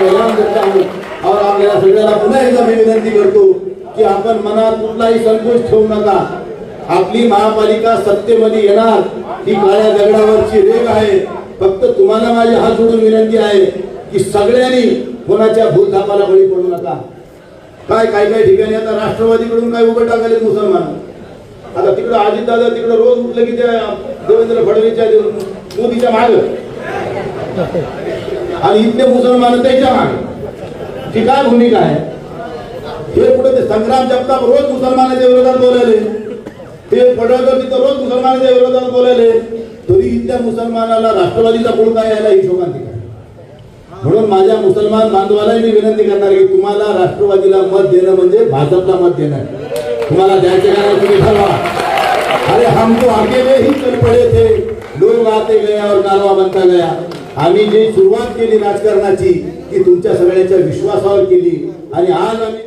ऐलान करता हूं और आपल्याला सगळ्याला पुन्हा एकदा मी विनंती करतो की आपण मनात कुठलाही संकोच ठेवू नका. आपली महापालिका सत्तेमध्ये येणार ही काळ्या दगडावरची रेग आहे. फक्त तुम्हाला माझी हात जोडून विनंती आहे की सगळ्यांनी कोणाच्या भूलथापाला बळी पडू नका. काय काय काय ठिकाणी आता राष्ट्रवादीकडून काय उभं टाकाले मुसलमान? आता तिकडं अजित दादा तिकडं रोज उठलं की त्या देवेंद्र फडणवीसच्या मोदीच्या माग? आणि इथले मुसलमान त्याच्यामागे. ही काय भूमिका आहे? हे कुठे ते संग्राम जगताप रोज मुसलमानाच्या विरोधात बोलायले. ते पडळकर तिथं रोज मुसलमानाच्या विरोधात बोलायले. तरी इथल्या मुसलमानाला राष्ट्रवादीचा पुढका यायला हिशोबाने काय? म्हणून माझ्या मुसलमान बांधवालाही मी विनंती करणार की तुम्हाला राष्ट्रवादीला मत देणं म्हणजे भाजपला मत देणं. तुम्हाला द्यायचे का तुम्ही ठरवा. अरे हम तो अकेले ही चल पडे थे. लोग आते गया और कारवा बनता गया. आम्ही जी सुरुवात केली राजकारणाची ती तुमच्या सगळ्यांच्या विश्वासावर केली. आणि आज आम्ही